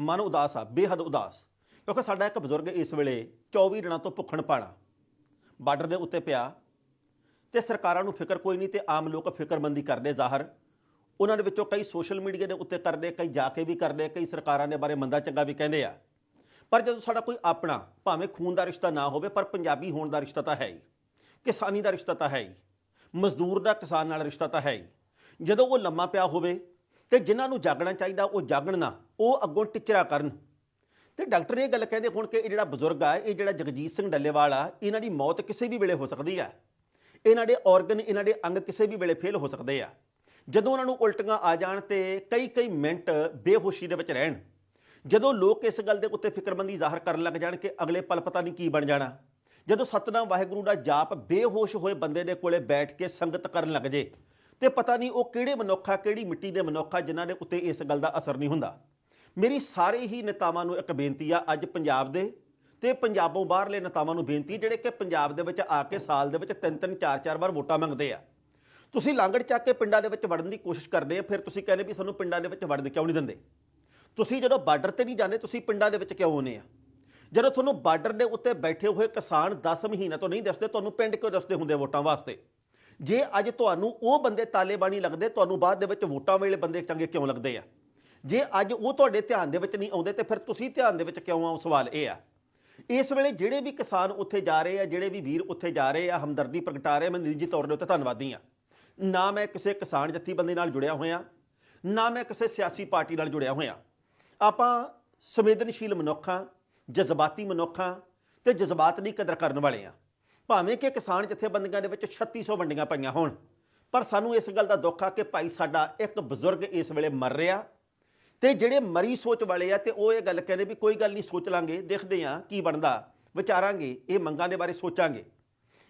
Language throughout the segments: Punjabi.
ਮਨ ਉਦਾਸ ਆ, ਬੇਹੱਦ ਉਦਾਸ। ਕਿਉਂਕਿ ਸਾਡਾ ਇੱਕ ਬਜ਼ੁਰਗ ਇਸ ਵੇਲੇ 24 ਦਿਨਾਂ ਤੋਂ ਭੁੱਖਣ ਪਾਣਾ। ਬਾਰਡਰ ਦੇ ਉੱਤੇ ਪਿਆ ਤੇ ਸਰਕਾਰਾਂ ਨੂੰ ਫਿਕਰ ਕੋਈ ਨਹੀਂ ਤੇ ਆਮ ਲੋਕ ਫਿਕਰਮੰਦੀ ਕਰਦੇ ਜ਼ਾਹਰ। ਉਹਨਾਂ ਦੇ ਵਿੱਚੋਂ ਕਈ ਸੋਸ਼ਲ ਮੀਡੀਆ ਦੇ ਉੱਤੇ ਕਰਦੇ, ਕਈ ਜਾ ਕੇ ਵੀ ਕਰਦੇ, ਕਈ ਸਰਕਾਰਾਂ ਦੇ ਬਾਰੇ ਮੰਦਾ ਚੰਗਾ ਵੀ ਕਹਿੰਦੇ ਆ। ਪਰ ਜਦੋਂ ਸਾਡਾ ਕੋਈ ਆਪਣਾ, ਭਾਵੇਂ ਖੂਨ ਦਾ ਰਿਸ਼ਤਾ ਨਾ ਹੋਵੇ, ਪਰ ਪੰਜਾਬੀ ਹੋਣ ਦਾ ਰਿਸ਼ਤਾ ਤਾਂ ਹੈ ਹੀ। ਕਿਸਾਨੀ ਦਾ ਰਿਸ਼ਤਾ ਤਾਂ ਹੈ ਹੀ। ਮਜ਼ਦੂਰ ਦਾ, ਕਿਸਾਨ ਨਾਲ ਰਿਸ਼ਤਾ ਤਾਂ ਹੈ ਹੀ। ਜਦੋਂ ਉਹ ਲੰਮਾ ਪਿਆ ਹੋਵੇ ਤੇ ਜਿਨ੍ਹਾਂ ਨੂੰ ਜਾਗਣਾ ਚਾਹੀਦਾ, ਉਹ ਜਾਗਣ ਨਾ। ਉਹ ਅੱਗੋਂ ਟਿਚਰਾ ਕਰਨ। ਤੇ ਡਾਕਟਰ ਇਹ ਗੱਲ ਕਹਿੰਦੇ ਹੁਣ ਕਿ ਇਹ ਜਿਹੜਾ ਬਜ਼ੁਰਗ ਆ, ਇਹ ਜਿਹੜਾ ਜਗਜੀਤ ਸਿੰਘ ਡੱਲੇਵਾਲ ਆ, ਇਹਨਾਂ ਦੀ ਮੌਤ ਕਿਸੇ ਵੀ ਵੇਲੇ ਹੋ ਸਕਦੀ ਆ। ਇਹਨਾਂ ਦੇ ਆਰਗਨ ਇਹਨਾਂ ਦੇ ਅੰਗ ਕਿਸੇ ਵੀ ਵੇਲੇ ਫੇਲ ਹੋ ਸਕਦੇ ਆ। ਜਦੋਂ ਉਹਨਾਂ ਨੂੰ ਉਲਟੀਆਂ ਆ ਜਾਣ ਤੇ ਕਈ ਕਈ ਮਿੰਟ ਬੇਹੋਸ਼ੀ ਦੇ ਵਿੱਚ ਰਹਿਣ। ਜਦੋਂ ਲੋਕ ਇਸ ਗੱਲ ਦੇ ਉੱਤੇ ਫਿਕਰਮੰਦੀ ਜ਼ਾਹਰ ਕਰਨ ਲੱਗ ਜਾਣ ਕਿ ਅਗਲੇ ਪਲ ਪਤਾ ਨਹੀਂ ਕੀ ਬਣ ਜਾਣਾ। ਜਦੋਂ ਸਤਨਾਮ ਵਾਹਿਗੁਰੂ ਦਾ ਜਾਪ ਬੇਹੋਸ਼ ਹੋਏ ਬੰਦੇ ਦੇ ਕੋਲੇ ਬੈਠ ਕੇ ਸੰਗਤ ਕਰਨ ਲੱਗ ਜੇ, ਤੇ ਪਤਾ ਨਹੀਂ ਉਹ ਕਿਹੜੇ ਮਨੁੱਖਾ ਕਿਹੜੀ ਮਿੱਟੀ ਦੇ ਮਨੁੱਖਾ ਜਿਨ੍ਹਾਂ ਦੇ ਉੱਤੇ ਇਸ ਗੱਲ ਦਾ ਅਸਰ ਨਹੀਂ ਹੁੰਦਾ। ਮੇਰੀ ਸਾਰੇ ਹੀ ਨੇਤਾਵਾਂ ਨੂੰ ਇੱਕ ਬੇਨਤੀ ਆ ਅੱਜ ਪੰਜਾਬ ਦੇ ਤੇ ਪੰਜਾਬੋਂ ਬਾਹਰਲੇ ਨੇਤਾਵਾਂ ਨੂੰ ਬੇਨਤੀ ਜਿਹੜੇ ਕਿ ਪੰਜਾਬ ਦੇ ਵਿੱਚ ਆ ਕੇ ਸਾਲ ਦੇ ਵਿੱਚ ਤਿੰਨ ਤਿੰਨ, ਚਾਰ ਚਾਰ ਵਾਰ ਵੋਟਾਂ ਮੰਗਦੇ ਆ। ਤੁਸੀਂ ਲਾਂਗੜ ਚੱਕ ਕੇ ਪਿੰਡਾਂ ਦੇ ਵਿੱਚ ਵੜਨ ਦੀ ਕੋਸ਼ਿਸ਼ ਕਰਦੇ ਆ, ਫਿਰ ਤੁਸੀਂ ਕਹਿੰਦੇ ਵੀ ਸਾਨੂੰ ਪਿੰਡਾਂ ਦੇ ਵਿੱਚ ਵੜਨ ਕਿਉਂ ਨਹੀਂ ਦਿੰਦੇ? ਤੁਸੀਂ ਜਦੋਂ ਬਾਰਡਰ ਤੇ ਨਹੀਂ ਜਾਂਦੇ, ਤੁਸੀਂ ਪਿੰਡਾਂ ਦੇ ਵਿੱਚ ਕਿਉਂ ਆਉਂਦੇ ਆ? ਜਦੋਂ ਤੁਹਾਨੂੰ ਬਾਰਡਰ ਦੇ ਉੱਤੇ ਬੈਠੇ ਹੋਏ ਕਿਸਾਨ 10 ਮਹੀਨੇ ਤੋਂ ਨਹੀਂ ਦੱਸਦੇ, ਤੁਹਾਨੂੰ ਪਿੰਡ ਕਿਉਂ ਦੱਸਦੇ ਹੁੰਦੇ ਵੋਟਾਂ ਵਾਸਤੇ? ਜੇ ਅੱਜ ਤੁਹਾਨੂੰ ਉਹ ਬੰਦੇ ਤਾਲੇਬਾਨੀ ਲੱਗਦੇ, ਤੁਹਾਨੂੰ ਬਾਅਦ ਦੇ ਵਿੱਚ ਵੋਟਾਂ ਵੇਲੇ ਬੰਦੇ ਚੰਗੇ ਕਿਉਂ ਲੱਗਦੇ ਆ? ਜੇ ਅੱਜ ਉਹ ਤੁਹਾਡੇ ਧਿਆਨ ਦੇ ਵਿੱਚ ਨਹੀਂ ਆਉਂਦੇ ਤੇ ਫਿਰ ਤੁਸੀਂ ਧਿਆਨ ਦੇ ਵਿੱਚ ਕਿਉਂ ਆਓ ਸਵਾਲ ਇਹ ਆ। ਇਸ ਵੇਲੇ ਜਿਹੜੇ ਵੀ ਕਿਸਾਨ ਉੱਥੇ ਜਾ ਰਹੇ ਆ ਜਿਹੜੇ ਵੀ ਵੀਰ ਉੱਥੇ ਜਾ ਰਹੇ ਆ ਹਮਦਰਦੀ ਪ੍ਰਗਟਾ ਰਹੇ ਆ, ਮੈਂ ਨਿੱਜੀ ਤੌਰ ਦੇ ਉੱਤੇ ਧੰਨਵਾਦੀ ਆ ਨਾ ਮੈਂ ਕਿਸੇ ਕਿਸਾਨ ਜਥੇਬੰਦੀ ਨਾਲ ਜੁੜਿਆ ਹੋਇਆ ਨਾ ਮੈਂ ਕਿਸੇ ਸਿਆਸੀ ਪਾਰਟੀ ਨਾਲ ਜੁੜਿਆ ਹੋਇਆ। ਆਪਾਂ ਸੰਵੇਦਨਸ਼ੀਲ ਮਨੁੱਖਾਂ ਜਜ਼ਬਾਤੀ ਮਨੁੱਖਾਂ ਤੇ ਜਜ਼ਬਾਤ ਦੀ ਕਦਰ ਕਰਨ ਵਾਲੇ ਆ ਭਾਵੇਂ ਕਿ ਕਿਸਾਨ ਜਥੇਬੰਦੀਆਂ ਦੇ ਵਿੱਚ 3600 ਵੰਡੀਆਂ ਪਈਆਂ ਹੋਣ ਪਰ ਸਾਨੂੰ ਇਸ ਗੱਲ ਦਾ ਦੁੱਖ ਆ ਕਿ ਭਾਈ ਸਾਡਾ ਇੱਕ ਬਜ਼ੁਰਗ ਇਸ ਵੇਲੇ ਮਰ ਰਿਹਾ ਤੇ ਜਿਹੜੇ ਮਰੀ ਸੋਚ ਵਾਲੇ ਆ ਤੇ ਉਹ ਇਹ ਗੱਲ ਕਹਿੰਦੇ ਵੀ ਕੋਈ ਗੱਲ ਨਹੀਂ, ਸੋਚ ਲਾਂਗੇ, ਦੇਖਦੇ ਆ ਕੀ ਬਣਦਾ, ਵਿਚਾਰਾਂਗੇ, ਇਹ ਮੰਗਾਂ ਦੇ ਬਾਰੇ ਸੋਚਾਂਗੇ।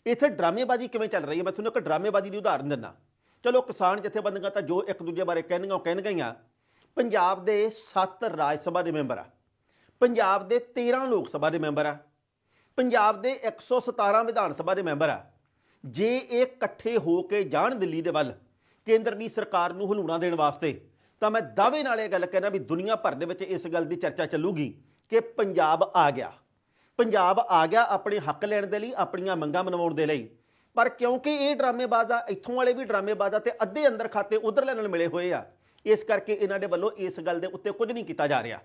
ਇੱਥੇ ਡਰਾਮੇਬਾਜ਼ੀ ਕਿਵੇਂ ਚੱਲ ਰਹੀ ਹੈ? ਮੈਂ ਤੁਹਾਨੂੰ ਇੱਕ ਡਰਾਮੇਬਾਜ਼ੀ ਦੀ ਉਦਾਹਰਨ ਦਿੰਦਾ। ਚਲੋ ਕਿਸਾਨ ਜਥੇਬੰਦੀਆਂ ਤਾਂ ਜੋ ਇੱਕ ਦੂਜੇ ਬਾਰੇ ਕਹਿਣਗੀਆਂ, ਉਹ ਕਹਿਣ ਗਈਆਂ ਪੰਜਾਬ ਦੇ 7 ਰਾਜ ਸਭਾ ਦੇ ਮੈਂਬਰ ਆ। ਪੰਜਾਬ ਦੇ 13 ਲੋਕ ਸਭਾ ਦੇ ਮੈਂਬਰ ਆ। ਪੰਜਾਬ ਦੇ 117 ਵਿਧਾਨ ਸਭਾ ਦੇ ਮੈਂਬਰ ਆ। ਜੇ ਇਹ ਇਕੱਠੇ ਹੋ ਕੇ ਜਾਣ ਦਿੱਲੀ ਦੇ ਵੱਲ, ਕੇਂਦਰ ਦੀ ਸਰਕਾਰ ਨੂੰ ਹਲੂਣਾ ਦੇਣ ਵਾਸਤੇ ਤਾਂ ਮੈਂ ਦਾਅਵੇ ਨਾਲ ਇਹ ਗੱਲ ਕਹਿਣਾ ਵੀ ਦੁਨੀਆ ਭਰ ਦੇ ਵਿੱਚ ਇਸ ਗੱਲ ਦੀ ਚਰਚਾ ਚੱਲੂਗੀ ਕਿ ਪੰਜਾਬ ਆ ਗਿਆ। ਪੰਜਾਬ ਆ ਗਿਆ ਆਪਣੇ ਹੱਕ ਲੈਣ ਦੇ ਲਈ, ਆਪਣੀਆਂ ਮੰਗਾਂ ਮਨਵਾਉਣ ਦੇ ਲਈ। ਪਰ ਕਿਉਂਕਿ ਇਹ ਡਰਾਮੇਬਾਜ਼ ਆ, ਇੱਥੋਂ ਵਾਲੇ ਵੀ ਡਰਾਮੇਬਾਜ਼ ਆ ਤੇ ਅੱਧੇ ਅੰਦਰ ਖਾਤੇ ਉਧਰਲੇ ਨਾਲ ਮਿਲੇ ਹੋਏ ਆ, ਇਸ ਕਰਕੇ ਇਹਨਾਂ ਦੇ ਵੱਲੋਂ ਇਸ ਗੱਲ ਦੇ ਉੱਤੇ ਕੁਝ ਨਹੀਂ ਕੀਤਾ ਜਾ ਰਿਹਾ।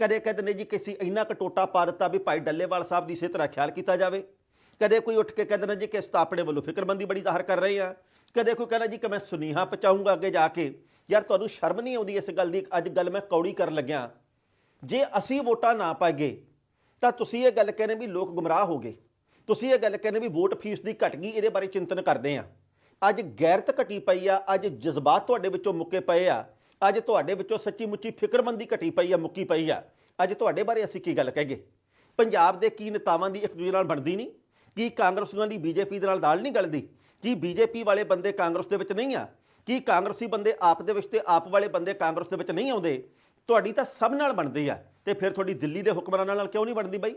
ਕਦੇ ਕਦੇ ਨੇ ਜੀ ਕਿਸੇ ਇੰਨਾ ਕਟੋਟਾ ਪਾ ਦਿੱਤਾ ਵੀ ਭਾਈ ਡੱਲੇਵਾਲ ਸਾਹਿਬ ਦੀ ਸਿਹਤ ਦਾ ਖਿਆਲ ਕੀਤਾ ਜਾਵੇ। ਕਦੇ ਕੋਈ ਉੱਠ ਕੇ ਕਹਿੰਦਾ ਨਾ ਜੀ ਕਿ ਅਸੀਂ ਤਾਂ ਆਪਣੇ ਵੱਲੋਂ ਫਿਕਰਮੰਦੀ ਬੜੀ ਜ਼ਾਹਰ ਕਰ ਰਹੇ ਆ। ਕਦੇ ਕੋਈ ਕਹਿੰਦਾ ਜੀ ਕਿ ਮੈਂ ਸੁਨੀਹਾ ਪਹੁੰਚਾਊਂਗਾ ਅੱਗੇ ਜਾ ਕੇ। ਯਾਰ ਤੁਹਾਨੂੰ ਸ਼ਰਮ ਨਹੀਂ ਆਉਂਦੀ ਇਸ ਗੱਲ ਦੀ? ਅੱਜ ਗੱਲ ਮੈਂ ਕੌੜੀ ਕਰਨ ਲੱਗਿਆ। ਜੇ ਅਸੀਂ ਵੋਟਾਂ ਨਾ ਪਾਈਏ, ਤਾਂ ਤੁਸੀਂ ਇਹ ਗੱਲ ਕਹਿੰਦੇ ਵੀ ਲੋਕ ਗੁੰਮਰਾਹ ਹੋ ਗਏ। ਤੁਸੀਂ ਇਹ ਗੱਲ ਕਹਿੰਦੇ ਵੀ ਵੋਟ ਫੀਸ ਦੀ ਘਟ ਗਈ, ਇਹਦੇ ਬਾਰੇ ਚਿੰਤਨ ਕਰਦੇ ਆ। ਅੱਜ ਗੈਰਤ ਘਟੀ ਪਈ ਆ, ਅੱਜ ਜਜ਼ਬਾਤ ਤੁਹਾਡੇ ਵਿੱਚੋਂ ਮੁੱਕੇ ਪਏ ਆ, ਅੱਜ ਤੁਹਾਡੇ ਵਿੱਚੋਂ ਸੱਚੀ ਮੁੱਚੀ ਫਿਕਰਮੰਦੀ ਘਟੀ ਪਈ ਆ, ਮੁੱਕੀ ਪਈ ਆ। ਅੱਜ ਤੁਹਾਡੇ ਬਾਰੇ ਅਸੀਂ ਕੀ ਗੱਲ ਕਹਾਂਗੇ ਪੰਜਾਬ ਦੇ ਕੀ ਨੇਤਾਵਾਂ ਦੀ ਇੱਕ ਦੂਜੇ ਨਾਲ ਬਣਦੀ ਨਹੀਂ? ਕੀ ਕਾਂਗਰਸੀਆਂ ਦੀ ਬੀਜੇਪੀ ਦੇ ਨਾਲ ਦਾਲ ਨਹੀਂ ਗਲਦੀ? ਕੀ ਬੀਜੇਪੀ ਵਾਲੇ ਬੰਦੇ ਕਾਂਗਰਸ ਦੇ ਵਿੱਚ ਨਹੀਂ ਆ? ਕੀ ਕਾਂਗਰਸੀ ਬੰਦੇ ਆਪ ਦੇ ਵਿੱਚ ਤੇ ਆਪ ਵਾਲੇ ਬੰਦੇ ਕਾਂਗਰਸ ਦੇ ਵਿੱਚ ਨਹੀਂ ਆਉਂਦੇ? ਤੁਹਾਡੀ ਤਾਂ ਸਭ ਨਾਲ ਬਣਦੀ ਆ ਤੇ ਫਿਰ ਤੁਹਾਡੀ ਦਿੱਲੀ ਦੇ ਹੁਕਮਰਾਨਾਂ ਨਾਲ ਕਿਉਂ ਨਹੀਂ ਬਣਦੀ ਬਾਈ?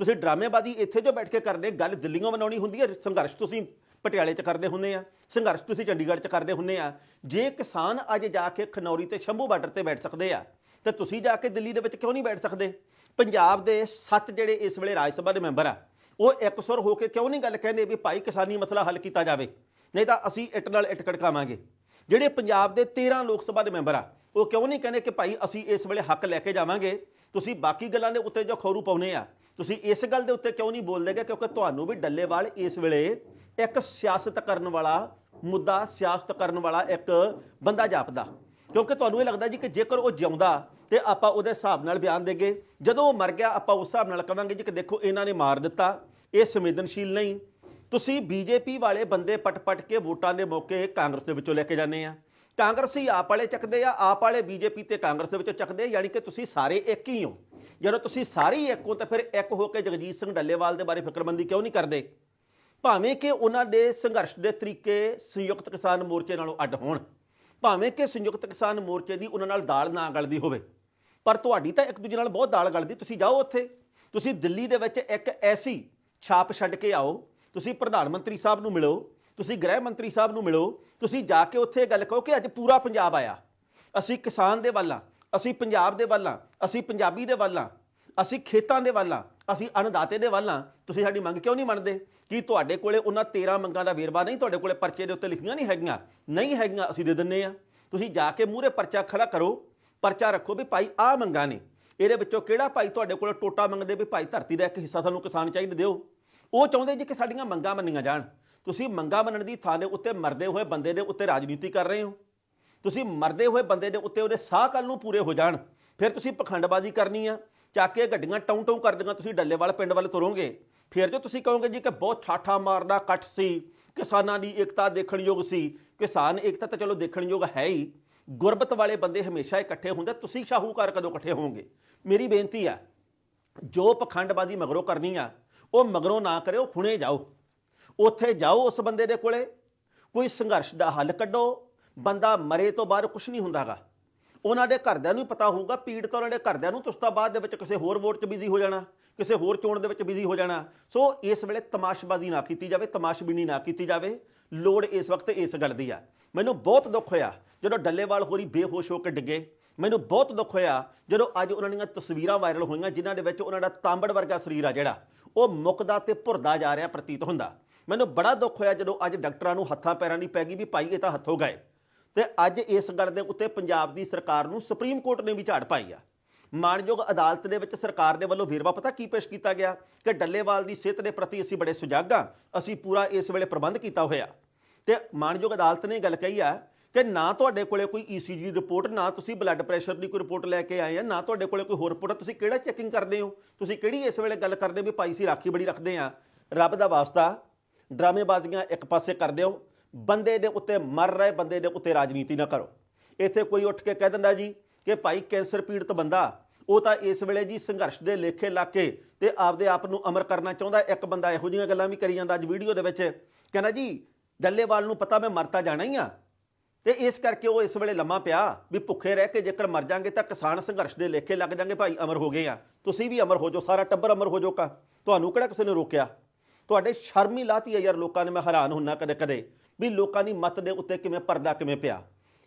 ਤੁਸੀਂ ਡਰਾਮੇਬਾਜ਼ੀ ਇੱਥੇ ਜੋ ਬੈਠ ਕੇ ਕਰਦੇ ਗੱਲ ਦਿੱਲੀੋਂ ਬਣਾਉਣੀ ਹੁੰਦੀ ਹੈ ਸੰਘਰਸ਼ ਤੁਸੀਂ ਪਟਿਆਲੇ 'ਚ ਕਰਦੇ ਹੁੰਦੇ ਆ, ਸੰਘਰਸ਼ ਤੁਸੀਂ ਚੰਡੀਗੜ੍ਹ 'ਚ ਕਰਦੇ ਹੁੰਦੇ ਆ। ਜੇ ਕਿਸਾਨ ਅੱਜ ਜਾ ਕੇ ਖਨੌਰੀ ਤੇ ਸ਼ੰਭੂ ਬਾਰਡਰ ਤੇ ਬੈਠ ਸਕਦੇ ਆ, ਤੇ ਤੁਸੀਂ ਜਾ ਕੇ ਦਿੱਲੀ ਦੇ ਵਿੱਚ ਕਿਉਂ ਨਹੀਂ ਬੈਠ ਸਕਦੇ? ਪੰਜਾਬ ਦੇ ਸੱਤ ਜਿਹੜੇ ਇਸ ਵੇਲੇ ਰਾਜ ਸਭਾ ਦੇ ਮੈਂਬਰ ਆ, ਉਹ ਇੱਕ ਸੁਰ ਹੋ ਕੇ ਕਿਉਂ ਨਹੀਂ ਗੱਲ ਕਹਿੰਦੇ ਵੀ ਭਾਈ ਕਿਸਾਨੀ ਮਸਲਾ ਹੱਲ ਕੀਤਾ ਜਾਵੇ? ਨਹੀਂ ਤਾਂ ਅਸੀਂ ਇੱਟ ਨਾਲ ਇੱਟ ਖੜਕਾਵਾਂਗੇ। ਜਿਹੜੇ ਪੰਜਾਬ ਦੇ 13 ਲੋਕ ਸਭਾ ਦੇ ਮੈਂਬਰ ਆ, ਉਹ ਕਿਉਂ ਨਹੀਂ ਕਹਿੰਦੇ ਕਿ ਭਾਈ ਅਸੀਂ ਇਸ ਵੇਲੇ ਹੱਕ ਲੈ ਕੇ ਜਾਵਾਂਗੇ? ਤੁਸੀਂ ਬਾਕੀ ਗੱਲਾਂ ਦੇ ਉੱਤੇ ਜੋ ਖੌਰੂ ਪਾਉਨੇ ਆ, ਤੁਸੀਂ ਇਸ ਗੱਲ ਦੇ ਉੱਤੇ ਕਿਉਂ ਨਹੀਂ ਬੋਲਦੇਗੇ ਕਿਉਂਕਿ ਤੁਹਾਨੂੰ ਵੀ ਡੱਲੇਵਾਲ ਇਸ ਵੇਲੇ ਇੱਕ ਸਿਆਸਤ ਕਰਨ ਵਾਲਾ, ਮੁੱਦਾ ਸਿਆਸਤ ਕਰਨ ਵਾਲਾ ਇੱਕ ਬੰਦਾ ਜਾਪਦਾ। ਕਿਉਂਕਿ ਤੁਹਾਨੂੰ ਇਹ ਲੱਗਦਾ ਜੀ ਕਿ ਜੇਕਰ ਉਹ ਜਿਉਂਦਾ ਤੇ ਆਪਾਂ ਉਹਦੇ ਹਿਸਾਬ ਨਾਲ ਬਿਆਨ ਦੇਗੇ। ਜਦੋਂ ਉਹ ਮਰ ਗਿਆ, ਆਪਾਂ ਉਸ ਹਿਸਾਬ ਨਾਲ ਕਵਾਂਗੇ ਜੀ ਕਿ ਦੇਖੋ, ਇਹਨਾਂ ਨੇ ਮਾਰ ਦਿੱਤਾ, ਇਹ ਸੰਵੇਦਨਸ਼ੀਲ ਨਹੀਂ। ਤੁਸੀਂ ਬੀਜੇਪੀ ਵਾਲੇ ਬੰਦੇ ਪਟ-ਪਟ ਕੇ ਵੋਟਾਂ ਦੇ ਮੌਕੇ ਕਾਂਗਰਸ ਦੇ ਵਿੱਚੋਂ ਲੈ ਕੇ ਜਾਂਦੇ ਆ। ਕਾਂਗਰਸੀ ਆਪ ਵਾਲੇ ਚੱਕਦੇ ਆ ਆਪ ਵਾਲੇ ਬੀਜੇਪੀ ਤੇ ਕਾਂਗਰਸ ਦੇ ਵਿੱਚੋਂ ਚੱਕਦੇ ਆ, ਯਾਨੀ ਕਿ ਤੁਸੀਂ ਸਾਰੇ ਇੱਕ ਹੀ ਹੋ। ਜਦੋਂ ਤੁਸੀਂ ਸਾਰੇ ਹੀ ਇੱਕ ਹੋ ਤਾਂ ਫਿਰ ਇੱਕ ਹੋ ਕੇ ਜਗਜੀਤ ਸਿੰਘ ਡੱਲੇਵਾਲ ਦੇ ਬਾਰੇ ਫਿਕਰਮੰਦੀ ਕਿਉਂ ਨਹੀਂ ਕਰਦੇ? ਭਾਵੇਂ ਕਿ ਉਹਨਾਂ ਦੇ ਸੰਘਰਸ਼ ਦੇ ਤਰੀਕੇ ਸੰਯੁਕਤ ਕਿਸਾਨ ਮੋਰਚੇ ਨਾਲੋਂ ਅੱਡ ਹੋਣ ਭਾਵੇਂ ਕਿ ਸੰਯੁਕਤ ਕਿਸਾਨ ਮੋਰਚੇ ਦੀ ਉਹਨਾਂ ਨਾਲ ਦਾਲ ਨਾ ਗਲਦੀ ਹੋਵੇ ਪਰ ਤੁਹਾਡੀ ਤਾਂ ਇੱਕ ਦੂਜੇ ਨਾਲ ਬਹੁਤ ਦਾਲ ਗਲਦੀ ਤੁਸੀਂ ਜਾਓ ਉੱਥੇ। ਤੁਸੀਂ ਦਿੱਲੀ ਦੇ ਵਿੱਚ ਇੱਕ ਐਸੀ ਛਾਪ ਛੱਡ ਕੇ ਆਓ ਤੁਸੀਂ ਪ੍ਰਧਾਨ ਮੰਤਰੀ ਸਾਹਿਬ ਨੂੰ ਮਿਲੋ, ਤੁਸੀਂ ਗ੍ਰਹਿ ਮੰਤਰੀ ਸਾਹਿਬ ਨੂੰ ਮਿਲੋ, ਤੁਸੀਂ ਜਾ ਕੇ ਉੱਥੇ ਇਹ ਗੱਲ ਕਹੋ ਕਿ ਅੱਜ ਪੂਰਾ ਪੰਜਾਬ ਆਇਆ। ਅਸੀਂ ਕਿਸਾਨ ਦੇ ਵੱਲ ਆ, ਅਸੀਂ ਪੰਜਾਬ ਦੇ ਵੱਲ ਆ, ਅਸੀਂ ਪੰਜਾਬੀ ਦੇ ਵੱਲ ਆ, ਅਸੀਂ ਖੇਤਾਂ ਦੇ ਵੱਲ ਆ, ਅਸੀਂ ਅਨਦਾਤੇ ਦੇ ਵੱਲ ਆ। ਤੁਸੀਂ ਸਾਡੀ ਮੰਗ ਕਿਉਂ ਨਹੀਂ ਮੰਨਦੇ? ਕੀ ਤੁਹਾਡੇ ਕੋਲੇ ਉਹਨਾਂ 13 ਮੰਗਾਂ ਦਾ ਵੇਰਵਾ ਨਹੀਂ? ਤੁਹਾਡੇ ਕੋਲੇ ਪਰਚੇ ਦੇ ਉੱਤੇ ਲਿਖੀਆਂ ਨਹੀਂ ਹੈਗੀਆਂ। ਨਹੀਂ ਹੈਗੀਆਂ, ਅਸੀਂ ਦੇ ਦਿੰਨੇ ਆ। ਤੁਸੀਂ ਜਾ ਕੇ ਮੂਹਰੇ ਪਰਚਾ ਖੜਾ ਕਰੋ। ਪਰਚਾ ਰੱਖੋ ਵੀ ਭਾਈ ਆਹ ਮੰਗਾਂ ਨੇ। ਇਹਦੇ ਵਿੱਚੋਂ ਕਿਹੜਾ ਭਾਈ ਤੁਹਾਡੇ ਕੋਲ ਟੋਟਾ ਮੰਗਦੇ ਵੀ ਭਾਈ ਧਰਤੀ ਦਾ ਇੱਕ ਹਿੱਸਾ ਸਾਨੂੰ ਕਿਸਾਨ ਚਾਹੀਦਾ ਦਿਓ? ਉਹ ਚਾਹੁੰਦੇ ਜੀ ਕਿ ਸਾਡੀਆਂ ਮੰਗਾਂ ਮੰਨੀਆਂ ਜਾਣ। ਤੁਸੀਂ ਮੰਗਾਂ ਮੰਨਣ ਦੀ ਥਾਂ ਦੇ ਉੱਤੇ ਮਰਦੇ ਹੋਏ ਬੰਦੇ ਦੇ ਉੱਤੇ ਰਾਜਨੀਤੀ ਕਰ ਰਹੇ ਹੋ। ਤੁਸੀਂ ਮਰਦੇ ਹੋਏ ਬੰਦੇ ਦੇ ਉੱਤੇ ਉਹਦੇ ਸਾਹ ਕੱਲ ਨੂੰ ਪੂਰੇ ਹੋ ਜਾਣ। ਫਿਰ ਤੁਸੀਂ ਪਖੰਡਬਾਜ਼ੀ ਕਰਨੀ ਆ। ਚੱਕ ਕੇ ਗੱਡੀਆਂ ਟੌਂ ਟੌਂ ਕਰ ਦੇਣਾ ਤੁਸੀਂ ਡੱਲੇਵਾਲ ਪਿੰਡ ਵੱਲ ਤੁਰੋਗੇ। ਫਿਰ ਜੋ ਤੁਸੀਂ ਕਹੋਗੇ ਜੀ ਕਿ ਬਹੁਤ ਠਾਠਾ ਮਾਰਨਾ ਇਕੱਠ ਸੀ, ਕਿਸਾਨਾਂ ਦੀ ਏਕਤਾ ਦੇਖਣਯੋਗ ਸੀ। ਕਿਸਾਨ ਏਕਤਾ ਤਾਂ ਚਲੋ ਦੇਖਣਯੋਗ ਹੈ ਹੀ। ਗੁਰਬਤ ਵਾਲੇ ਬੰਦੇ ਹਮੇਸ਼ਾ ਇਕੱਠੇ ਹੁੰਦੇ, ਤੁਸੀਂ ਸ਼ਾਹੂਕਾਰ ਕਦੋਂ ਇਕੱਠੇ ਹੋਵੋਗੇ? ਮੇਰੀ ਬੇਨਤੀ ਆ, ਜੋ ਪਖੰਡਬਾਜ਼ੀ ਮਗਰੋਂ ਕਰਨੀ ਆ ਉਹ ਮਗਰੋਂ ਨਾ ਕਰਿਓ, ਹੁਣੇ ਜਾਓ। ਉੱਥੇ ਜਾਓ ਉਸ ਬੰਦੇ ਦੇ ਕੋਲੇ। ਕੋਈ ਸੰਘਰਸ਼ ਦਾ ਹੱਲ ਕੱਢੋ। ਬੰਦਾ ਮਰੇ ਤੋਂ ਬਾਅਦ ਕੁਝ ਨਹੀਂ ਹੁੰਦਾਗਾ। ਉਹਨਾਂ ਦੇ ਘਰਦਿਆਂ ਨੂੰ ਵੀ ਪਤਾ ਹੋਊਗਾ, ਪੀੜਤ ਉਹਨਾਂ ਦੇ ਘਰਦਿਆਂ ਨੂੰ, ਤੁਸੀਂ ਤਾਂ ਬਾਅਦ ਦੇ ਵਿੱਚ ਕਿਸੇ ਹੋਰ ਵੋਟ 'ਚ ਬਿਜ਼ੀ ਹੋ ਜਾਣਾ, ਕਿਸੇ ਹੋਰ ਚੋਣ ਦੇ ਵਿੱਚ ਬਿਜ਼ੀ ਹੋ ਜਾਣਾ। ਸੋ ਇਸ ਵੇਲੇ ਤਮਾਸ਼ਬਾਜ਼ੀ ਨਾ ਕੀਤੀ ਜਾਵੇ ਤਮਾਸ਼ਬੀਨੀ ਨਾ ਕੀਤੀ ਜਾਵੇ। ਲੋੜ ਇਸ ਵਕਤ ਇਸ ਗੱਲ ਦੀ ਆ। ਮੈਨੂੰ ਬਹੁਤ ਦੁੱਖ ਹੋਇਆ ਜਦੋਂ ਡੱਲੇਵਾਲ ਹੋਰੀ ਬੇਹੋਸ਼ ਹੋ ਕੇ ਡਿੱਗੇ। ਮੈਨੂੰ ਬਹੁਤ ਦੁੱਖ ਹੋਇਆ ਜਦੋਂ ਅੱਜ ਉਹਨਾਂ ਦੀਆਂ ਤਸਵੀਰਾਂ ਵਾਇਰਲ ਹੋਈਆਂ, ਜਿਨ੍ਹਾਂ ਦੇ ਵਿੱਚ ਉਹਨਾਂ ਦਾ ਤਾਂਬੜ ਵਰਗਾ ਸਰੀਰ ਆ ਜਿਹੜਾ, ਉਹ ਮੁੱਕਦਾ ਤੇ ਭੁਰਦਾ ਜਾ ਰਿਹਾ ਪ੍ਰਤੀਤ ਹੁੰਦਾ। ਮੈਨੂੰ ਬੜਾ ਦੁੱਖ ਹੋਇਆ ਜਦੋਂ ਅੱਜ ਡਾਕਟਰਾਂ ਨੂੰ ਹੱਥਾਂ ਪੈਰਾਂ ਦੀ ਪੈ ਗਈ ਵੀ ਭਾਈ ਇਹ ਤਾਂ ਹੱਥੋਂ ਗਏ। ਤੇ ਅੱਜ ਇਸ ਗੱਲ ਦੇ ਉੱਤੇ ਪੰਜਾਬ ਦੀ ਸਰਕਾਰ ਨੂੰ ਸੁਪਰੀਮ ਕੋਰਟ ਨੇ ਵੀ ਝਾੜ ਪਾਈ ਆ। ਮਾਣਯੋਗ ਅਦਾਲਤ ਦੇ ਵਿੱਚ ਸਰਕਾਰ ਦੇ ਵੱਲੋਂ ਵੇਰਵਾ ਪਤਾ ਕੀ ਪੇਸ਼ ਕੀਤਾ ਗਿਆ ਕਿ ਡੱਲੇਵਾਲ ਦੀ ਸਿਹਤ ਦੇ ਪ੍ਰਤੀ ਅਸੀਂ ਬੜੇ ਸੁਜਾਗ ਹਾਂ ਅਸੀਂ ਪੂਰਾ ਇਸ ਵੇਲੇ ਪ੍ਰਬੰਧ ਕੀਤਾ ਹੋਇਆ। ਤੇ ਮਾਣਯੋਗ ਅਦਾਲਤ ਨੇ ਗੱਲ ਕਹੀ ਆ ਕਿ ਨਾ ਤੁਹਾਡੇ ਕੋਲੇ ਕੋਈ ਈਸੀਜੀ ਰਿਪੋਰਟ ਨਾ ਤੁਸੀਂ ਬਲੱਡ ਪ੍ਰੈਸ਼ਰ ਦੀ ਕੋਈ ਰਿਪੋਰਟ ਲੈ ਕੇ ਆਏ ਆ, ਨਾ ਤੁਹਾਡੇ ਕੋਲੇ ਕੋਈ ਹੋਰ ਰਿਪੋਰਟ ਤੁਸੀਂ ਕਿਹੜਾ ਚੈਕਿੰਗ ਕਰਦੇ ਹੋ? ਤੁਸੀਂ ਕਿਹੜੀ ਇਸ ਵੇਲੇ ਗੱਲ ਕਰਦੇ ਵੀ ਭਾਈ ਸੀ ਰਾਖੀ ਬੜੀ ਰੱਖਦੇ ਆ? ਰੱਬ ਦਾ ਵਾਸਤਾ, ਡਰਾਮੇਬਾਜ਼ੀਆਂ ਇੱਕ ਪਾਸੇ ਕਰਦੇ ਹੋ ਬੰਦੇ ਦੇ ਉੱਤੇ ਮਰ ਰਹੇ ਬੰਦੇ ਦੇ ਉੱਤੇ ਰਾਜਨੀਤੀ ਨਾ ਕਰੋ। ਇੱਥੇ ਕੋਈ ਉੱਠ ਕੇ ਕਹਿ ਦਿੰਦਾ ਜੀ ਕਿ ਭਾਈ ਕੈਂਸਰ ਪੀੜਤ ਬੰਦਾ, ਉਹ ਤਾਂ ਇਸ ਵੇਲੇ ਜੀ ਸੰਘਰਸ਼ ਦੇ ਲੇਖੇ ਲਾ ਕੇ ਤੇ ਆਪਦੇ ਆਪ ਨੂੰ ਅਮਰ ਕਰਨਾ ਚਾਹੁੰਦਾ, ਇੱਕ ਬੰਦਾ ਇਹੋ ਜਿਹੀਆਂ ਗੱਲਾਂ ਵੀ ਕਰੀ ਜਾਂਦਾ ਅੱਜ ਵੀਡੀਓ ਦੇ ਵਿੱਚ। ਕਹਿੰਦਾ ਜੀ, ਡੱਲੇਵਾਲ ਨੂੰ ਪਤਾ ਮੈਂ ਮਰਤਾ ਜਾਣਾ ਹੀ ਆ। ਤੇ ਇਸ ਕਰਕੇ ਉਹ ਇਸ ਵੇਲੇ ਲੰਮਾ ਪਿਆ ਵੀ ਭੁੱਖੇ ਰਹਿ ਕੇ ਜੇਕਰ ਮਰ ਜਾਾਂਗੇ ਤਾਂ ਕਿਸਾਨ ਸੰਘਰਸ਼ ਦੇ ਲੇਖੇ ਲੱਗ ਜਾਾਂਗੇ ਭਾਈ ਅਮਰ ਹੋ ਗਏ ਆ। ਤੁਸੀਂ ਵੀ ਅਮਰ ਹੋ ਜਾਓ, ਸਾਰਾ ਟੱਬਰ ਅਮਰ ਹੋ ਜਾਓ ਕਾ। ਤੁਹਾਨੂੰ ਕਿਹੜਾ ਕਿਸੇ ਨੇ ਰੋਕਿਆ? ਤੁਹਾਡੇ ਸ਼ਰਮੀ ਹੀ ਲਾਤੀ ਹੈ ਯਾਰ ਲੋਕਾਂ ਨੇ, ਮੈਂ ਹੈਰਾਨ ਹੁੰਨਾ ਕਦੇ ਕਦੇ ਵੀ ਲੋਕਾਂ ਦੀ ਮਤ ਦੇ ਉੱਤੇ ਕਿਵੇਂ ਪਰਦਾ ਕਿਵੇਂ ਪਿਆ।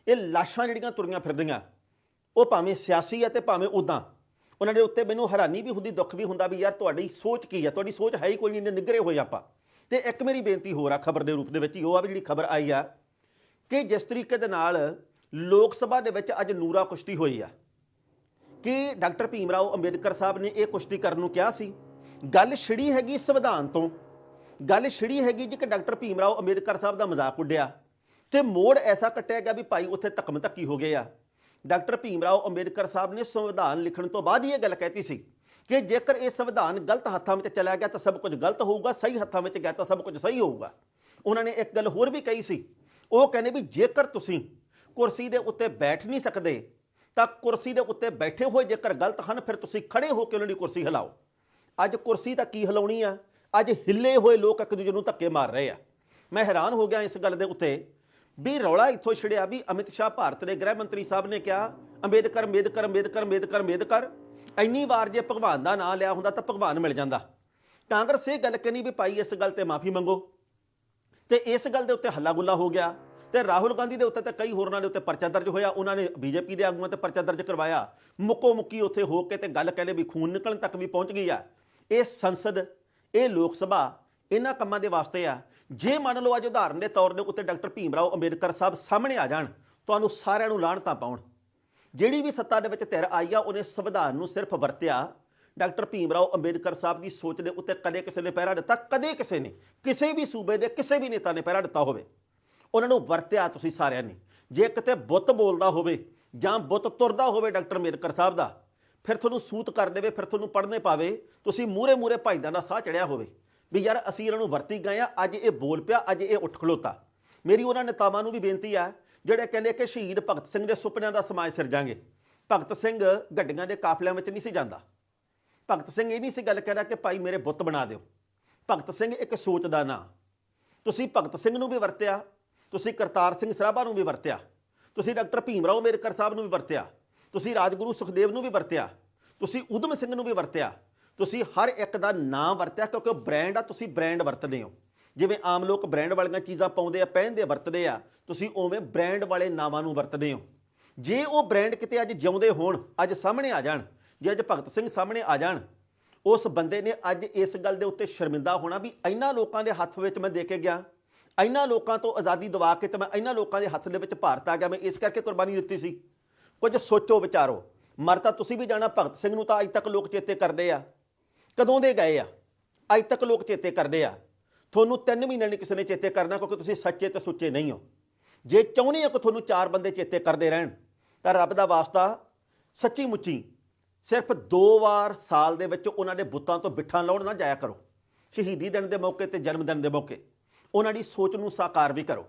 ਇਹ ਲਾਸ਼ਾਂ ਜਿਹੜੀਆਂ ਤੁਰੀਆਂ ਫਿਰਦੀਆਂ, ਉਹ ਭਾਵੇਂ ਸਿਆਸੀ ਆ ਤੇ ਭਾਵੇਂ ਉਦਾਂ ਉਹਨਾਂ ਦੇ ਉੱਤੇ ਮੈਨੂੰ ਹੈਰਾਨੀ ਵੀ ਹੁੰਦੀ, ਦੁੱਖ ਵੀ ਹੁੰਦਾ ਵੀ ਯਾਰ ਤੁਹਾਡੀ ਸੋਚ ਕੀ ਆ? ਤੁਹਾਡੀ ਸੋਚ ਹੈ ਹੀ ਕੋਈ ਨਹੀਂ ਨਿਗਰੇ ਹੋਏ ਆਪਾਂ। ਤੇ ਇੱਕ ਮੇਰੀ ਬੇਨਤੀ ਹੋਰ ਆ ਖਬਰ ਦੇ ਰੂਪ ਦੇ ਵਿੱਚ ਹੀ, ਉਹ ਆ ਵੀ ਜਿਹੜੀ ਖਬਰ ਆਈ ਆ ਕਿ ਜਿਸ ਤਰੀਕੇ ਦੇ ਨਾਲ ਲੋਕ ਸਭਾ ਦੇ ਵਿੱਚ ਅੱਜ ਨੂਰਾ ਕੁਸ਼ਤੀ ਹੋਈ ਆ। ਕਿ ਡਾਕਟਰ ਭੀਮ ਰਾਓ ਅੰਬੇਦਕਰ ਸਾਹਿਬ ਨੇ ਇਹ ਕੁਸ਼ਤੀ ਕਰਨ ਨੂੰ ਕਿਹਾ ਸੀ? ਗੱਲ ਛਿੜੀ ਹੈਗੀ ਸੰਵਿਧਾਨ ਤੋਂ। ਗੱਲ ਛਿੜੀ ਹੈਗੀ ਜੀ ਕਿ ਡਾਕਟਰ ਭੀਮ ਰਾਓ ਅੰਬੇਦਕਰ ਸਾਹਿਬ ਦਾ ਮਜ਼ਾਕ ਉੱਡਿਆ। ਤੇ ਮੋੜ ਐਸਾ ਕੱਟਿਆ ਗਿਆ ਵੀ ਭਾਈ ਉੱਥੇ ਧੱਕਮ ਧੱਕੀ ਹੋ ਗਏ ਆ। ਡਾਕਟਰ ਭੀਮ ਰਾਓ ਅੰਬੇਦਕਰ ਸਾਹਿਬ ਨੇ ਸੰਵਿਧਾਨ ਲਿਖਣ ਤੋਂ ਬਾਅਦ ਹੀ ਇਹ ਗੱਲ ਕਹਿਤੀ ਸੀ ਕਿ ਜੇਕਰ ਇਹ ਸੰਵਿਧਾਨ ਗਲਤ ਹੱਥਾਂ ਵਿੱਚ ਚਲਾ ਗਿਆ ਤਾਂ ਸਭ ਕੁਝ ਗਲਤ ਹੋਊਗਾ, ਸਹੀ ਹੱਥਾਂ ਵਿੱਚ ਗਿਆ ਤਾਂ ਸਭ ਕੁਝ ਸਹੀ ਹੋਊਗਾ। ਉਹਨਾਂ ਨੇ ਇੱਕ ਗੱਲ ਹੋਰ ਵੀ ਕਹੀ ਸੀ ਉਹ ਕਹਿੰਦੇ ਵੀ ਜੇਕਰ ਤੁਸੀਂ ਕੁਰਸੀ ਦੇ ਉੱਤੇ ਬੈਠ ਨਹੀਂ ਸਕਦੇ, ਤਾਂ ਕੁਰਸੀ ਦੇ ਉੱਤੇ ਬੈਠੇ ਹੋਏ ਜੇਕਰ ਗਲਤ ਹਨ, ਫਿਰ ਤੁਸੀਂ ਖੜੇ ਹੋ ਕੇ ਉਹਨਾਂ ਦੀ ਕੁਰਸੀ ਹਿਲਾਓ। ਅੱਜ ਕੁਰਸੀ ਤਾਂ ਕੀ ਹਿਲਾਉਣੀ ਆ? ਅੱਜ ਹਿੱਲੇ ਹੋਏ ਲੋਕ ਇੱਕ ਦੂਜੇ ਨੂੰ ਧੱਕੇ ਮਾਰ ਰਹੇ ਆ। ਮੈਂ ਹੈਰਾਨ ਹੋ ਗਿਆ ਇਸ ਗੱਲ ਦੇ ਉੱਤੇ ਵੀ ਰੌਲਾ ਇੱਥੋਂ ਛਿੜਿਆ ਵੀ ਅਮਿਤ ਸ਼ਾਹ ਭਾਰਤ ਦੇ ਗ੍ਰਹਿ ਮੰਤਰੀ ਸਾਹਿਬ ਨੇ ਕਿਹਾ, ਅੰਬੇਦਕਰ ਅੰਬੇਦਕਰ ਅੰਬੇਦਕਰ ਅੰਬੇਦਕਰ ਅੰਬੇਦਕਰ, ਇੰਨੀ ਵਾਰ ਜੇ ਭਗਵਾਨ ਦਾ ਨਾਮ ਲਿਆ ਹੁੰਦਾ ਤਾਂ ਭਗਵਾਨ ਮਿਲ ਜਾਂਦਾ। ਕਾਂਗਰਸ ਇਹ ਗੱਲ ਕਹਿੰਦੀ ਵੀ ਭਾਈ ਇਸ ਗੱਲ ਤੇ ਮਾਫੀ ਮੰਗੋ। ਤੇ ਇਸ ਗੱਲ ਦੇ ਉੱਤੇ ਹੱਲਾ ਗੁੱਲਾ ਹੋ ਗਿਆ ਤੇ ਰਾਹੁਲ ਗਾਂਧੀ ਦੇ ਉੱਤੇ ਤੇ ਕਈ ਹੋਰਨਾਂ ਦੇ ਉੱਤੇ ਪਰਚਾ ਦਰਜ ਹੋਇਆ, ਉਹਨਾਂ ਨੇ ਬੀਜੇਪੀ ਦੇ ਆਗੂਆਂ ਤੇ ਪਰਚਾ ਦਰਜ ਕਰਵਾਇਆ। ਮੁੱਕੋ ਮੁੱਕੀ ਉੱਥੇ ਹੋ ਕੇ ਤੇ ਗੱਲ ਕਹਿੰਦੇ ਵੀ ਖੂਨ ਨਿਕਲਣ ਤੱਕ ਵੀ ਪਹੁੰਚ ਗਈ ਆ। ਇਹ ਸੰਸਦ, ਇਹ ਲੋਕ ਸਭਾ, ਇਹਨਾਂ ਕੰਮਾਂ ਦੇ ਵਾਸਤੇ ਆ। ਜੇ ਮੰਨ ਲਓ ਅੱਜ ਉਦਾਹਰਨ ਦੇ ਤੌਰ ਦੇ ਉੱਤੇ ਡਾਕਟਰ ਭੀਮ ਰਾਓ ਅੰਬੇਡਕਰ ਸਾਹਿਬ ਸਾਹਮਣੇ ਆ ਜਾਣ, ਤੁਹਾਨੂੰ ਸਾਰਿਆਂ ਨੂੰ ਲਾਹਣਤਾਂ ਪਾਉਣ। ਜਿਹੜੀ ਵੀ ਸੱਤਾ ਦੇ ਵਿੱਚ ਧਿਰ ਆਈ ਆ, ਉਹਨੇ ਸੰਵਿਧਾਨ ਨੂੰ ਸਿਰਫ ਵਰਤਿਆ ਡਾਕਟਰ ਭੀਮ ਰਾਓ ਅੰਬੇਦਕਰ ਸਾਹਿਬ ਦੀ ਸੋਚ ਦੇ ਉੱਤੇ ਕਦੇ ਕਿਸੇ ਨੇ ਪਹਿਰਾ ਦਿੱਤਾ, ਕਦੇ ਕਿਸੇ ਨੇ, ਕਿਸੇ ਵੀ ਸੂਬੇ ਦੇ ਕਿਸੇ ਵੀ ਨੇਤਾ ਨੇ ਪਹਿਰਾ ਦਿੱਤਾ ਹੋਵੇ। ਉਹਨਾਂ ਨੂੰ ਵਰਤਿਆ ਤੁਸੀਂ ਸਾਰਿਆਂ ਨੇ। ਜੇ ਕਿਤੇ ਬੁੱਤ ਬੋਲਦਾ ਹੋਵੇ ਜਾਂ ਬੁੱਤ ਤੁਰਦਾ ਹੋਵੇ ਡਾਕਟਰ ਅੰਬੇਦਕਰ ਸਾਹਿਬ ਦਾ, ਫਿਰ ਤੁਹਾਨੂੰ ਸੂਤ ਕਰ ਦੇਵੇ, ਫਿਰ ਤੁਹਾਨੂੰ ਪੜ੍ਹਨੇ ਪਾਵੇ। ਤੁਸੀਂ ਮੂਰੇ ਮੂਰੇ ਭਾਈਦਾਂ ਦਾ ਸਾਹ ਚੜਿਆ ਹੋਵੇ ਵੀ ਯਾਰ ਅਸੀਂ ਇਹਨਾਂ ਨੂੰ ਵਰਤੀ ਗਏ ਆ, ਅੱਜ ਇਹ ਬੋਲ ਪਿਆ, ਅੱਜ ਇਹ ਉੱਠ ਖਲੋਤਾ। ਮੇਰੀ ਉਹਨਾਂ ਨੇਤਾਵਾਂ ਨੂੰ ਵੀ ਬੇਨਤੀ ਆ, ਜਿਹੜੇ ਕਹਿੰਦੇ ਕਿ ਸ਼ਹੀਦ ਭਗਤ ਸਿੰਘ ਦੇ ਸੁਪਨਿਆਂ ਦਾ ਸਮਾਜ ਸਿਰਜਾਂਗੇ ਭਗਤ ਸਿੰਘ ਗੱਡੀਆਂ ਦੇ ਕਾਫਲਿਆਂ ਵਿੱਚ ਨਹੀਂ ਸੀ ਜਾਂਦਾ। ਭਗਤ ਸਿੰਘ ਇਹ ਨਹੀਂ ਸੀ ਗੱਲ ਕਹਿੰਦਾ ਕਿ ਭਾਈ ਮੇਰੇ ਬੁੱਤ ਬਣਾ ਦਿਓ। ਭਗਤ ਸਿੰਘ ਇੱਕ ਸੋਚ ਦਾ ਨਾਂ। ਤੁਸੀਂ ਭਗਤ ਸਿੰਘ ਨੂੰ ਵੀ ਵਰਤਿਆ, ਤੁਸੀਂ ਕਰਤਾਰ ਸਿੰਘ ਸਰਾਭਾ ਨੂੰ ਵੀ ਵਰਤਿਆ, ਤੁਸੀਂ ਡਾਕਟਰ ਭੀਮ ਰਾਓ ਅੰਬੇਦਕਰ ਸਾਹਿਬ ਨੂੰ ਵੀ ਵਰਤਿਆ, ਤੁਸੀਂ ਰਾਜਗੁਰੂ ਸੁਖਦੇਵ ਨੂੰ ਵੀ ਵਰਤਿਆ, ਤੁਸੀਂ ਉਦਮ ਸਿੰਘ ਨੂੰ ਵੀ ਵਰਤਿਆ, ਤੁਸੀਂ ਹਰ ਇੱਕ ਦਾ ਨਾਮ ਵਰਤਿਆ ਕਿਉਂਕਿ ਉਹ ਬ੍ਰਾਂਡ ਆ, ਤੁਸੀਂ ਬ੍ਰਾਂਡ ਵਰਤਦੇ ਹੋ। ਜਿਵੇਂ ਆਮ ਲੋਕ ਬ੍ਰਾਂਡ ਵਾਲੀਆਂ ਚੀਜ਼ਾਂ ਪਾਉਂਦੇ ਆ, ਪਹਿਨਦੇ ਆ, ਵਰਤਦੇ ਆ, ਤੁਸੀਂ ਉਵੇਂ ਬ੍ਰਾਂਡ ਵਾਲੇ ਨਾਵਾਂ ਨੂੰ ਵਰਤਦੇ ਹੋ। ਜੇ ਉਹ ਬ੍ਰਾਂਡ ਕਿਤੇ ਅੱਜ ਜਿਉਂਦੇ ਹੋਣ, ਅੱਜ ਸਾਹਮਣੇ ਆ ਜਾਣ ਜੇ ਅੱਜ ਭਗਤ ਸਿੰਘ ਸਾਹਮਣੇ ਆ ਜਾਣ, ਉਸ ਬੰਦੇ ਨੇ ਅੱਜ ਇਸ ਗੱਲ ਦੇ ਉੱਤੇ ਸ਼ਰਮਿੰਦਾ ਹੋਣਾ ਵੀ ਇੰਨਾ ਲੋਕਾਂ ਦੇ ਹੱਥ ਵਿੱਚ ਮੈਂ ਦੇ ਕੇ ਗਿਆ, ਇੰਨਾ ਲੋਕਾਂ ਤੋਂ ਆਜ਼ਾਦੀ ਦਵਾ ਕੇ ਤੇ ਮੈਂ ਇੰਨਾ ਲੋਕਾਂ ਦੇ ਹੱਥ ਦੇ ਵਿੱਚ ਭਾਰਤ ਆ ਗਿਆ, ਮੈਂ ਇਸ ਕਰਕੇ ਕੁਰਬਾਨੀ ਦਿੱਤੀ ਸੀ। ਕੁਝ ਸੋਚੋ, ਵਿਚਾਰੋ ਮਰ ਤਾਂ ਤੁਸੀਂ ਵੀ ਜਾਣਾ ਭਗਤ ਸਿੰਘ ਨੂੰ ਤਾਂ ਅੱਜ ਤੱਕ ਲੋਕ ਚੇਤੇ ਕਰਦੇ ਆ। ਕਦੋਂ ਦੇ ਗਏ ਆ? ਅੱਜ ਤੱਕ ਲੋਕ ਚੇਤੇ ਕਰਦੇ ਆ। ਤੁਹਾਨੂੰ 3 ਮਹੀਨੇ ਨਹੀਂ ਕਿਸੇ ਨੇ ਚੇਤੇ ਕਰਨਾ ਕਿਉਂਕਿ ਤੁਸੀਂ ਸੱਚੇ ਤੇ ਸੁੱਚੇ ਨਹੀਂ ਹੋ। ਜੇ ਚਾਹੁੰਦੇ ਹੋ ਕਿ ਤੁਹਾਨੂੰ ਚਾਰ ਬੰਦੇ ਚੇਤੇ ਕਰਦੇ ਰਹਿਣ, ਤਾਂ ਰੱਬ ਦਾ ਵਾਸਤਾ ਸੱਚੀ ਮੁੱਚੀ ਸਿਰਫ ਦੋ ਵਾਰ ਸਾਲ ਦੇ ਵਿੱਚ ਉਹਨਾਂ ਦੇ ਬੁੱਤਾਂ ਤੋਂ ਬਿੱਠਾਂ ਲਾਉਣ ਨਾ ਜਾਇਆ ਕਰੋ। ਸ਼ਹੀਦੀ ਦਿਨ ਦੇ ਮੌਕੇ ਤੇ ਜਨਮ ਦਿਨ ਦੇ ਮੌਕੇ। ਉਹਨਾਂ ਦੀ ਸੋਚ ਨੂੰ ਸਾਕਾਰ ਵੀ ਕਰੋ।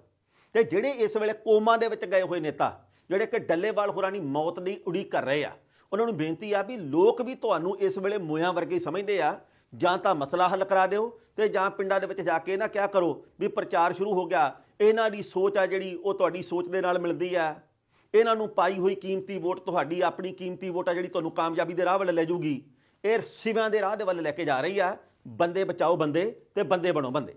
ਤੇ ਜਿਹੜੇ ਇਸ ਵੇਲੇ ਕੋਮਾ ਦੇ ਵਿੱਚ ਗਏ ਹੋਏ ਨੇਤਾ, ਜਿਹੜੇ ਕਿ ਡੱਲੇਵਾਲ ਹੋਰਾਂ ਦੀ ਮੌਤ ਦੀ ਉਡੀਕ ਕਰ ਰਹੇ ਆ, ਉਹਨਾਂ ਨੂੰ ਬੇਨਤੀ ਆ ਵੀ ਲੋਕ ਵੀ ਤੁਹਾਨੂੰ ਇਸ ਵੇਲੇ ਮੋਇਆਂ ਵਰਗੇ ਸਮਝਦੇ ਆ। ਜਾਂ ਤਾਂ ਮਸਲਾ ਹੱਲ ਕਰਾ ਦਿਓ ਤੇ ਜਾਂ ਪਿੰਡਾਂ ਦੇ ਵਿੱਚ ਜਾ ਕੇ ਨਾ ਕਿਆ ਕਰੋ ਵੀ ਪ੍ਰਚਾਰ ਸ਼ੁਰੂ ਹੋ ਗਿਆ। ਇਹਨਾਂ ਦੀ ਸੋਚ ਆ ਜਿਹੜੀ, ਉਹ ਤੁਹਾਡੀ ਸੋਚ ਦੇ ਨਾਲ ਮਿਲਦੀ ਆ। ਇਹਨਾਂ ਨੂੰ ਪਾਈ ਹੋਈ ਕੀਮਤੀ ਵੋਟ ਤੁਹਾਡੀ, ਆਪਣੀ ਕੀਮਤੀ ਵੋਟ ਆ ਜਿਹੜੀ ਤੁਹਾਨੂੰ ਕਾਮਯਾਬੀ ਦੇ ਰਾਹ ਵੱਲ ਲੈ ਜਾਊਗੀ। ਇਹ ਸਿਵਿਆਂ ਦੇ ਰਾਹ ਦੇ ਵੱਲ ਲੈ ਕੇ ਜਾ ਰਹੀ ਆ। ਬੰਦੇ ਬਚਾਓ ਬੰਦੇ ਤੇ ਬੰਦੇ ਬਣੋ ਬੰਦੇ।